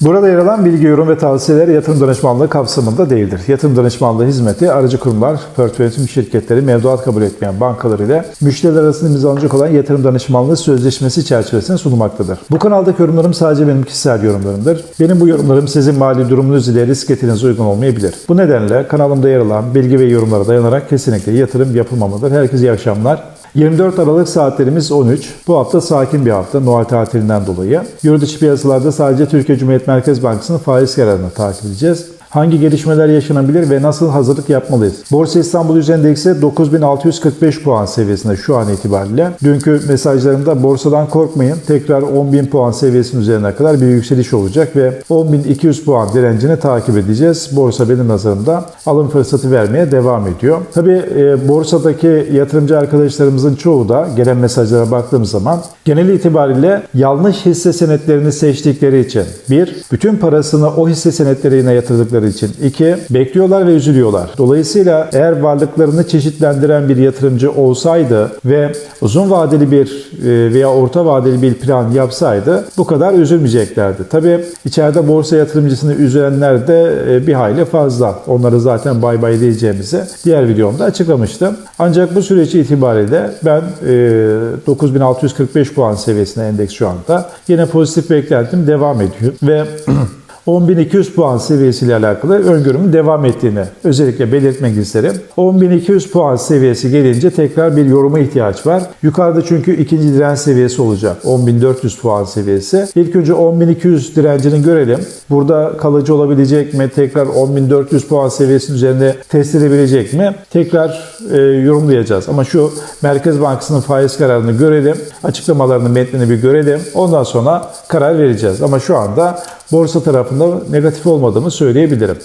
Burada yer alan bilgi, yorum ve tavsiyeler yatırım danışmanlığı kapsamında değildir. Yatırım danışmanlığı hizmeti aracı kurumlar, portföy yönetim şirketleri, mevduat kabul etmeyen bankalar ile müşteriler arasında imzalanacak olan yatırım danışmanlığı sözleşmesi çerçevesinde sunulmaktadır. Bu kanaldaki yorumlarım sadece benim kişisel yorumlarımdır. Benim bu yorumlarım sizin mali durumunuz ile risk etinize uygun olmayabilir. Bu nedenle kanalımda yer alan bilgi ve yorumlara dayanarak kesinlikle yatırım yapılmamalıdır. Herkese iyi akşamlar. 24 Aralık saatlerimiz 13. Bu hafta sakin bir hafta Noel tatilinden dolayı. Yurt dışı piyasalarda sadece Türkiye Cumhuriyet Merkez Bankası'nın faiz kararını takip edeceğiz. Hangi gelişmeler yaşanabilir ve nasıl hazırlık yapmalıyız? Borsa İstanbul Yüz Endeksi 9645 puan seviyesinde şu an itibariyle. Dünkü mesajlarımda borsadan korkmayın. Tekrar 10.000 puan seviyesinin üzerine kadar bir yükseliş olacak ve 10.200 puan direncini takip edeceğiz. Borsa benim nazarımda alım fırsatı vermeye devam ediyor. Tabi e, borsadaki yatırımcı arkadaşlarımızın çoğu da gelen mesajlara baktığım zaman genel itibariyle yanlış hisse senetlerini seçtikleri için bir, bütün parasını o hisse senetlerine yatırdıkları için iki, bekliyorlar ve üzülüyorlar. Dolayısıyla eğer varlıklarını çeşitlendiren bir yatırımcı olsaydı ve uzun vadeli bir e, veya orta vadeli bir plan yapsaydı bu kadar üzülmeyeceklerdi. Tabi içeride borsa yatırımcısını üzenler de e, bir hayli fazla. Onları zaten bay bay diyeceğimizi diğer videomda açıklamıştım. Ancak bu süreç itibariyle ben e, 9645 puan seviyesine endeks şu anda. Yine pozitif beklentim devam ediyor ve 10.200 puan seviyesiyle alakalı öngörümün devam ettiğini özellikle belirtmek isterim. 10.200 puan seviyesi gelince tekrar bir yoruma ihtiyaç var. Yukarıda çünkü ikinci direnç seviyesi olacak. 10.400 puan seviyesi. İlk önce 10.200 direncini görelim. Burada kalıcı olabilecek mi? Tekrar 10.400 puan seviyesinin üzerinde test edebilecek mi? Tekrar e, yorumlayacağız. Ama şu Merkez Bankası'nın faiz kararını görelim. Açıklamalarını, metnini bir görelim. Ondan sonra karar vereceğiz. Ama şu anda borsa tarafında negatif olmadığımı söyleyebilirim.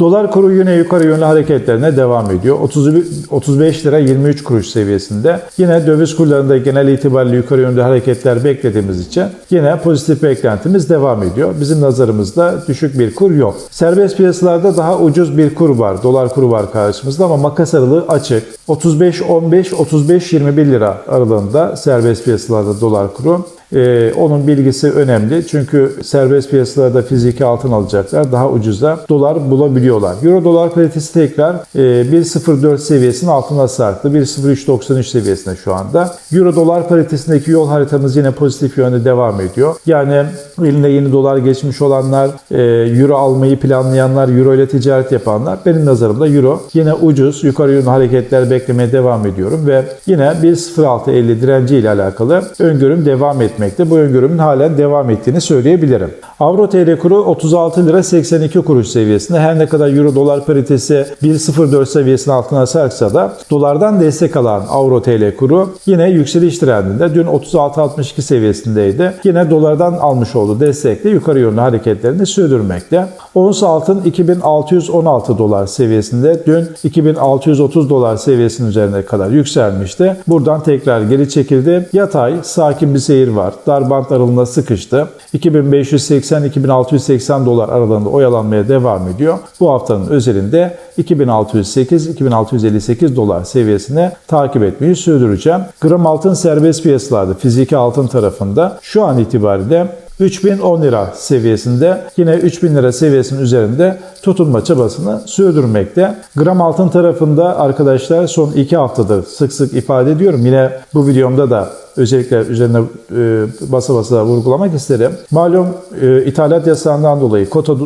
Dolar kuru yine yukarı yönlü hareketlerine devam ediyor. 30, 35 lira 23 kuruş seviyesinde. Yine döviz kurlarında genel itibariyle yukarı yönlü hareketler beklediğimiz için yine pozitif beklentimiz devam ediyor. Bizim nazarımızda düşük bir kur yok. Serbest piyasalarda daha ucuz bir kur var. Dolar kuru var karşımızda ama makas aralığı açık. 35-15, 35-21 lira aralığında serbest piyasalarda dolar kuru. Ee, onun bilgisi önemli. Çünkü serbest piyasalarda fiziki altın alacaklar. Daha ucuza dolar bulabiliyorlar. Euro dolar paritesi tekrar e, 1.04 seviyesinin altına sarktı. 1.0393 seviyesinde şu anda. Euro dolar paritesindeki yol haritamız yine pozitif yönde devam ediyor. Yani eline yeni dolar geçmiş olanlar, e, euro almayı planlayanlar, euro ile ticaret yapanlar benim nazarımda euro yine ucuz, yukarı yönlü hareketler beklemeye devam ediyorum ve yine 1.0650 direnci ile alakalı öngörüm devam etmekte. Bu öngörümün halen devam ettiğini söyleyebilirim. Avro TL kuru 36 lira 82 kuruş seviyesinde. Her ne kadar euro dolar paritesi 1.04 seviyesinin altına sarksa da dolardan destek alan Avro TL kuru yine yükseliş trendinde. Dün 36.62 seviyesindeydi. Yine dolardan almış olduğu destekle yukarı yönlü hareketlerini sürdürmekte. Ons altın 2616 dolar seviyesinde. Dün 2630 dolar seviyesinin üzerine kadar yükselmişti. Buradan tekrar geri çekildi. Yatay, sakin bir seyir var. Dar bant aralığında sıkıştı. 2580-2680 dolar aralığında oyalanmaya devam ediyor. Bu haftanın özelinde 2608-2658 dolar seviyesine takip etmeyi sürdüreceğim. Gram altın serbest piyasalarda fiziki altın tarafında şu an itibariyle 3010 lira seviyesinde yine 3000 lira seviyesinin üzerinde tutunma çabasını sürdürmekte. Gram altın tarafında arkadaşlar son 2 haftadır sık sık ifade ediyorum. Yine bu videomda da özellikle üzerine e, basa basa vurgulamak isterim. Malum e, ithalat yasağından dolayı kota e,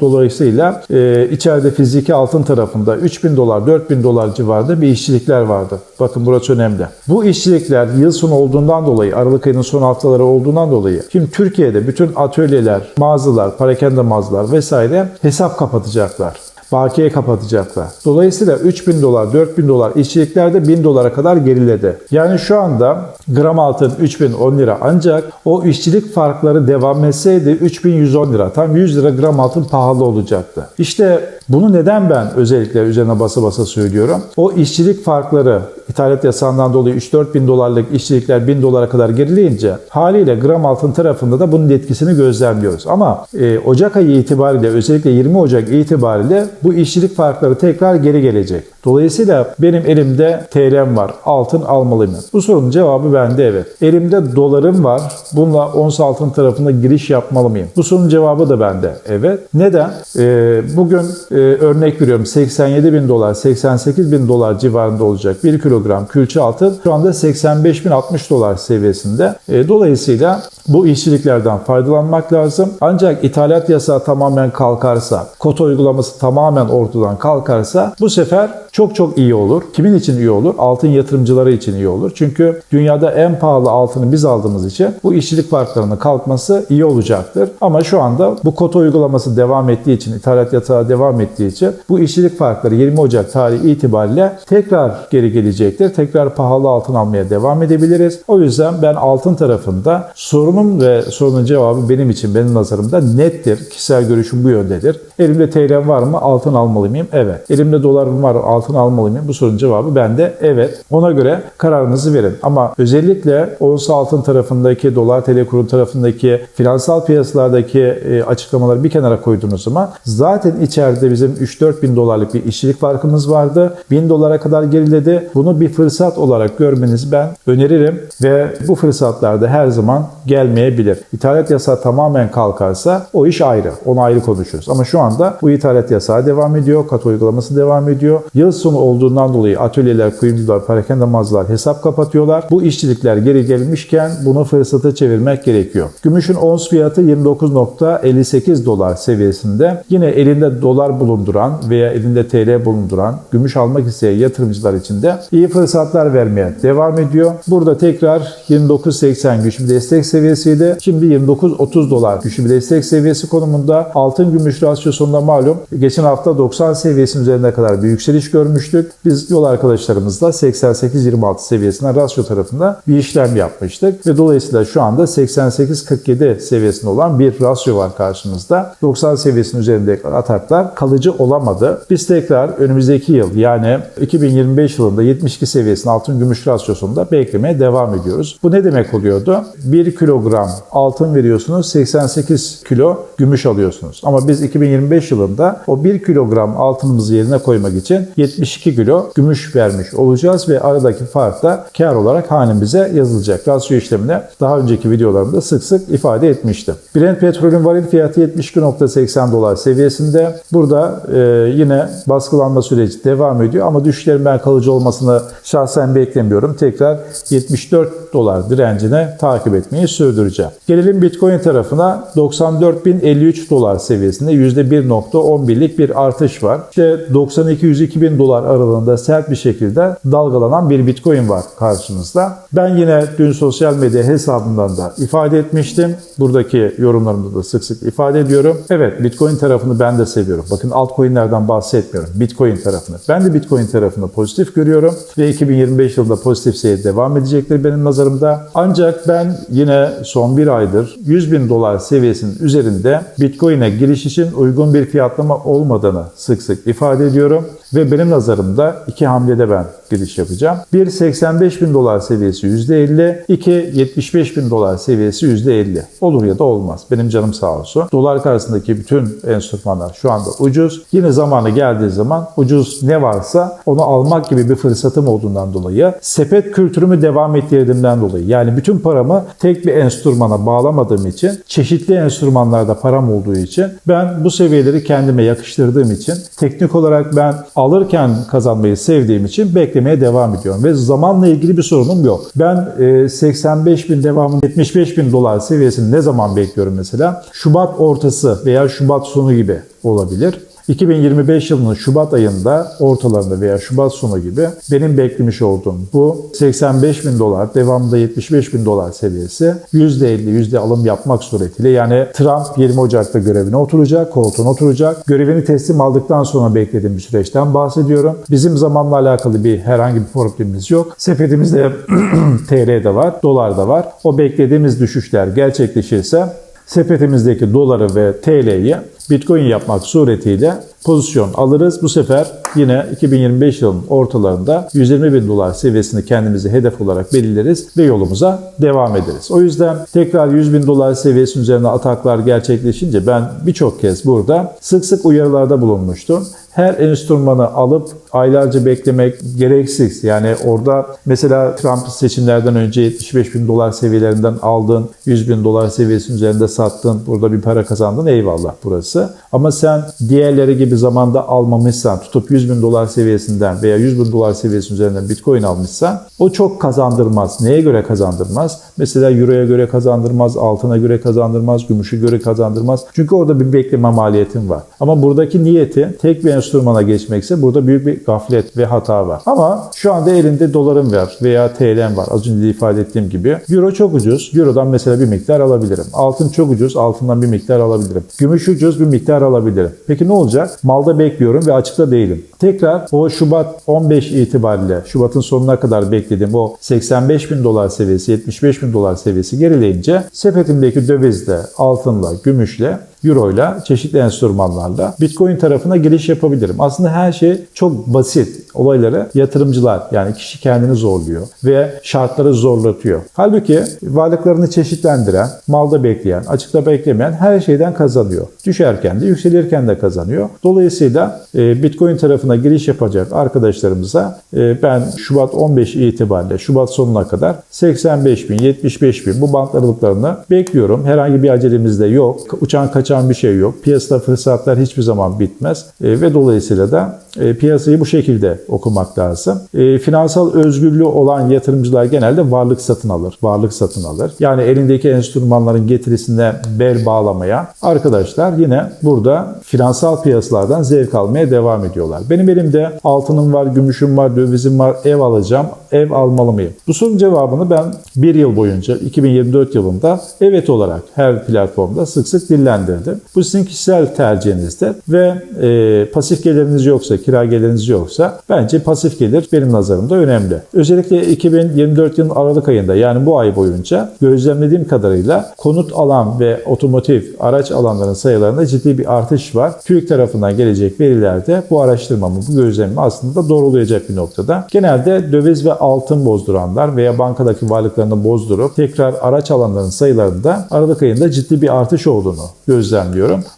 dolayısıyla içeride fiziki altın tarafında 3000 dolar 4000 dolar civarında bir işçilikler vardı. Bakın burası önemli. Bu işçilikler yıl sonu olduğundan dolayı Aralık ayının son haftaları olduğundan dolayı şimdi Türkiye'de bütün atölyeler, mağazalar, parakende mağazalar vesaire hesap kapatacaklar bakiye kapatacaklar. Dolayısıyla 3000 dolar, 4000 dolar işçiliklerde 1000 dolara kadar geriledi. Yani şu anda gram altın 3010 lira ancak o işçilik farkları devam etseydi 3110 lira. Tam 100 lira gram altın pahalı olacaktı. İşte bunu neden ben özellikle üzerine basa basa söylüyorum? O işçilik farkları ithalat yasağından dolayı 3-4 bin dolarlık işçilikler 1000 dolara kadar gerileyince haliyle gram altın tarafında da bunun etkisini gözlemliyoruz. Ama e, Ocak ayı itibariyle özellikle 20 Ocak itibariyle bu işçilik farkları tekrar geri gelecek. Dolayısıyla benim elimde TL'm var. Altın almalıyım. Bu sorunun cevabı bende evet. Elimde dolarım var. Bununla ons altın tarafında giriş yapmalı mıyım? Bu sorunun cevabı da bende evet. Neden? Ee, bugün e, örnek veriyorum 87 bin dolar, 88 bin dolar civarında olacak 1 kilogram külçe altın şu anda 85 bin 60 dolar seviyesinde. E, dolayısıyla bu işçiliklerden faydalanmak lazım. Ancak ithalat yasağı tamamen kalkarsa, kota uygulaması tamamen ortadan kalkarsa bu sefer çok çok iyi olur. Kimin için iyi olur? Altın yatırımcıları için iyi olur. Çünkü dünyada en pahalı altını biz aldığımız için bu işçilik farklarının kalkması iyi olacaktır. Ama şu anda bu kota uygulaması devam ettiği için, ithalat yasağı devam ettiği için bu işçilik farkları 20 Ocak tarihi itibariyle tekrar geri gelecektir. Tekrar pahalı altın almaya devam edebiliriz. O yüzden ben altın tarafında sorunum ve sorunun cevabı benim için, benim nazarımda nettir. Kişisel görüşüm bu yöndedir. Elimde TL'm var mı? Altın almalı mıyım? Evet. Elimde dolarım var? Altın almalı mıyım? Bu sorunun cevabı bende evet. Ona göre kararınızı verin. Ama özellikle ons altın tarafındaki, dolar TL kuru tarafındaki, finansal piyasalardaki e, açıklamaları bir kenara koyduğunuz zaman zaten içeride bizim 3-4 bin dolarlık bir işçilik farkımız vardı. 1000 dolara kadar geriledi. Bunu bir fırsat olarak görmenizi ben öneririm ve bu fırsatlarda her zaman gelmeyebilir. İthalat yasağı tamamen kalkarsa o iş ayrı. Onu ayrı konuşuruz. Ama şu anda bu ithalat yasağı devam ediyor. Kat uygulaması devam ediyor. Yıl sonu olduğundan dolayı atölyeler, kuyumcular, parakende mağazalar hesap kapatıyorlar. Bu işçilikler geri gelmişken bunu fırsata çevirmek gerekiyor. Gümüşün ons fiyatı 29.58 dolar seviyesinde. Yine elinde dolar bulunduran veya elinde TL bulunduran gümüş almak isteyen yatırımcılar için de iyi fırsatlar vermeye devam ediyor. Burada tekrar 29.80 güçlü bir destek seviyesiydi. Şimdi 29.30 dolar güçlü bir destek seviyesi konumunda. Altın gümüş rasyosunda malum geçen hafta 90 seviyesinin üzerine kadar bir yükseliş görmüştük. Biz yol arkadaşlarımızla 88-26 seviyesine rasyo tarafında bir işlem yapmıştık ve dolayısıyla şu anda 88-47 seviyesinde olan bir rasyo var karşımızda. 90 seviyesinin üzerindeki ataklar kalıcı olamadı. Biz tekrar önümüzdeki yıl yani 2025 yılında 72 seviyesinin altın gümüş rasyosunda beklemeye devam ediyoruz. Bu ne demek oluyordu? 1 kilogram altın veriyorsunuz 88 kilo gümüş alıyorsunuz. Ama biz 2025 yılında o 1 kilogram altınımızı yerine koymak için 72 kilo gümüş vermiş olacağız ve aradaki fark da kar olarak hanemize yazılacak. Rasyo işlemini daha önceki videolarımda sık sık ifade etmiştim. Brent petrolün varil fiyatı 72.80 dolar seviyesinde. Burada e, yine baskılanma süreci devam ediyor ama düşüşlerin ben kalıcı olmasını şahsen beklemiyorum. Tekrar 74 dolar direncine takip etmeyi sürdüreceğim. Gelelim Bitcoin tarafına 94.053 dolar seviyesinde %1.11'lik bir artış var. İşte 92-102 bin dolar aralığında sert bir şekilde dalgalanan bir Bitcoin var karşımızda. Ben yine dün sosyal medya hesabımdan da ifade etmiştim. Buradaki yorumlarımda da sık sık ifade ediyorum. Evet Bitcoin tarafını ben de seviyorum. Bakın altcoin'lerden bahsetmiyorum. Bitcoin tarafını. Ben de Bitcoin tarafını pozitif görüyorum ve 2025 yılında pozitif seyir devam edecektir benim nazarımda. Ancak ben yine son bir aydır 100 bin dolar seviyesinin üzerinde Bitcoin'e giriş için uygun bir fiyatlama olmadığını sık sık ifade ediyorum. Ve benim nazarımda iki hamlede ben giriş yapacağım. Bir 85 bin dolar seviyesi %50, iki 75 bin dolar seviyesi %50. Olur ya da olmaz. Benim canım sağ olsun. Dolar karşısındaki bütün enstrümanlar şu anda ucuz. Yine zamanı geldiği zaman ucuz ne varsa onu almak gibi bir fırsatım olduğundan dolayı sepet kültürümü devam ettirdiğimden dolayı yani bütün paramı tek bir enstrümana bağlamadığım için çeşitli enstrümanlarda param olduğu için ben bu seviyeleri kendime yakıştırdığım için teknik olarak ben alırken kazanmayı sevdiğim için beklemeye devam ediyorum. Ve zamanla ilgili bir sorunum yok. Ben e, 85 bin devamlı 75 bin dolar seviyesini ne zaman bekliyorum mesela? Şubat ortası veya Şubat sonu gibi olabilir. 2025 yılının Şubat ayında ortalarında veya Şubat sonu gibi benim beklemiş olduğum bu 85 bin dolar, devamında 75 bin dolar seviyesi %50 yüzde alım yapmak suretiyle yani Trump 20 Ocak'ta görevine oturacak, koltuğuna oturacak. Görevini teslim aldıktan sonra beklediğim bir süreçten bahsediyorum. Bizim zamanla alakalı bir herhangi bir problemimiz yok. Sepetimizde TL de var, dolar da var. O beklediğimiz düşüşler gerçekleşirse sepetimizdeki doları ve TL'yi Bitcoin yapmak suretiyle pozisyon alırız. Bu sefer yine 2025 yılının ortalarında 120 bin dolar seviyesini kendimize hedef olarak belirleriz ve yolumuza devam ederiz. O yüzden tekrar 100 bin dolar seviyesi üzerine ataklar gerçekleşince ben birçok kez burada sık sık uyarılarda bulunmuştum her enstrümanı alıp aylarca beklemek gereksiz. Yani orada mesela Trump seçimlerden önce 75 bin dolar seviyelerinden aldın, 100 bin dolar seviyesinin üzerinde sattın, burada bir para kazandın eyvallah burası. Ama sen diğerleri gibi zamanda almamışsan, tutup 100 bin dolar seviyesinden veya 100 bin dolar seviyesinin üzerinden bitcoin almışsan o çok kazandırmaz. Neye göre kazandırmaz? Mesela euroya göre kazandırmaz, altına göre kazandırmaz, gümüşe göre kazandırmaz. Çünkü orada bir bekleme maliyetin var. Ama buradaki niyeti tek bir enstrümana geçmekse burada büyük bir gaflet ve hata var. Ama şu anda elinde dolarım var veya TL'm var. Az önce de ifade ettiğim gibi. Euro çok ucuz. Euro'dan mesela bir miktar alabilirim. Altın çok ucuz. Altından bir miktar alabilirim. Gümüş ucuz bir miktar alabilirim. Peki ne olacak? Malda bekliyorum ve açıkta değilim. Tekrar o Şubat 15 itibariyle Şubat'ın sonuna kadar beklediğim o 85 bin dolar seviyesi, 75 bin dolar seviyesi gerileyince sepetimdeki dövizle, altınla, gümüşle Euro ile çeşitli enstrümanlarla Bitcoin tarafına giriş yapabilirim. Aslında her şey çok basit. Olayları yatırımcılar yani kişi kendini zorluyor ve şartları zorlatıyor. Halbuki varlıklarını çeşitlendiren, malda bekleyen, açıkta beklemeyen her şeyden kazanıyor. Düşerken de yükselirken de kazanıyor. Dolayısıyla e, Bitcoin tarafına giriş yapacak arkadaşlarımıza e, ben Şubat 15 itibariyle Şubat sonuna kadar 85 bin, 75 bin bu bant aralıklarını bekliyorum. Herhangi bir acelemiz de yok. Uçan kaçan bir şey yok. Piyasada fırsatlar hiçbir zaman bitmez e, ve dolayısıyla da e, piyasayı bu şekilde okumak lazım. E, finansal özgürlüğü olan yatırımcılar genelde varlık satın alır. Varlık satın alır. Yani elindeki enstrümanların getirisine bel bağlamaya arkadaşlar yine burada finansal piyasalardan zevk almaya devam ediyorlar. Benim elimde altınım var, gümüşüm var, dövizim var, ev alacağım. Ev almalı mıyım? Bu sorunun cevabını ben bir yıl boyunca 2024 yılında evet olarak her platformda sık sık dillendirdim. Bu sizin kişisel tercihinizdir ve e, pasif geliriniz yoksa, kira geliriniz yoksa bence pasif gelir benim nazarımda önemli. Özellikle 2024 yılın Aralık ayında yani bu ay boyunca gözlemlediğim kadarıyla konut alan ve otomotiv araç alanların sayılarında ciddi bir artış var. TÜİK tarafından gelecek verilerde bu araştırmamı, bu gözlemimi aslında doğrulayacak bir noktada. Genelde döviz ve altın bozduranlar veya bankadaki varlıklarını bozdurup tekrar araç alanların sayılarında Aralık ayında ciddi bir artış olduğunu gözlemliyorum.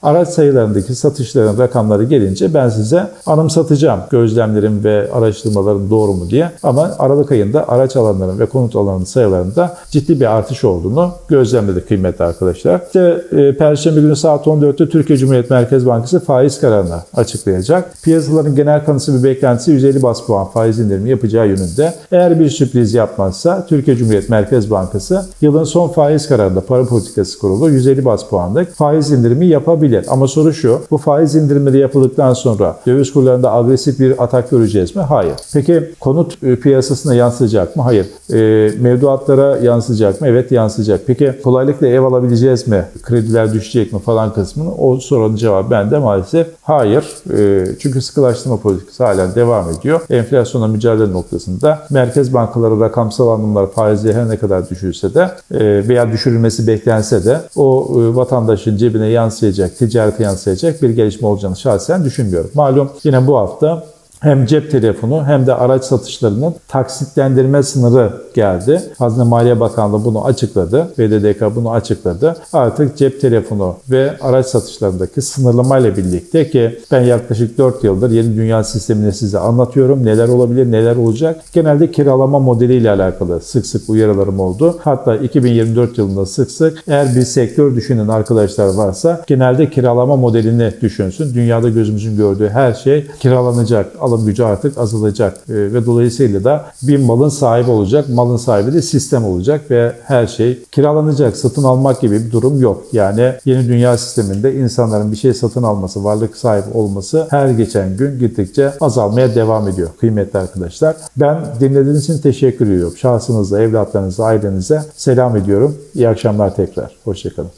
Araç sayılarındaki satışların rakamları gelince ben size anımsatacağım gözlemlerim ve araştırmalarım doğru mu diye. Ama Aralık ayında araç alanların ve konut alanının sayılarında ciddi bir artış olduğunu gözlemledik kıymetli arkadaşlar. İşte e, Perşembe günü saat 14'te Türkiye Cumhuriyet Merkez Bankası faiz kararını açıklayacak. Piyasaların genel kanısı bir beklentisi 150 bas puan faiz indirimi yapacağı yönünde. Eğer bir sürpriz yapmazsa Türkiye Cumhuriyet Merkez Bankası yılın son faiz kararında para politikası kurulu 150 bas puanlık faiz indirimi yapabilir. Ama soru şu, bu faiz indirimi yapıldıktan sonra döviz kurlarında agresif bir atak göreceğiz mi? Hayır. Peki konut e, piyasasına yansıyacak mı? Hayır. E, mevduatlara yansıyacak mı? Evet yansıyacak. Peki kolaylıkla ev alabileceğiz mi? Krediler düşecek mi falan kısmını o sorunun cevabı bende maalesef hayır. E, çünkü sıkılaştırma politikası hala devam ediyor. Enflasyona mücadele noktasında merkez bankaları rakamsal anlamlar faizleri her ne kadar düşürse de e, veya düşürülmesi beklense de o e, vatandaşın cebine yansıyacak, ticarete yansıyacak bir gelişme olacağını şahsen düşünmüyorum. Malum yine bu hafta hem cep telefonu hem de araç satışlarının taksitlendirme sınırı geldi. Hazine Maliye Bakanlığı bunu açıkladı. BDDK bunu açıkladı. Artık cep telefonu ve araç satışlarındaki sınırlamayla birlikte ki ben yaklaşık 4 yıldır yeni dünya sistemini size anlatıyorum. Neler olabilir, neler olacak. Genelde kiralama modeliyle alakalı sık sık uyarılarım oldu. Hatta 2024 yılında sık sık eğer bir sektör düşünen arkadaşlar varsa genelde kiralama modelini düşünsün. Dünyada gözümüzün gördüğü her şey kiralanacak alım gücü artık azalacak E, ve dolayısıyla da bir malın sahibi olacak. Malın sahibi de sistem olacak ve her şey kiralanacak. Satın almak gibi bir durum yok. Yani yeni dünya sisteminde insanların bir şey satın alması, varlık sahibi olması her geçen gün gittikçe azalmaya devam ediyor kıymetli arkadaşlar. Ben dinlediğiniz için teşekkür ediyorum. Şahsınıza, evlatlarınıza, ailenize selam ediyorum. İyi akşamlar tekrar. Hoşçakalın.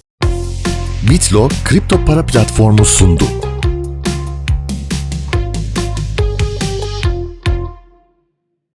Bitlo kripto para platformu sundu.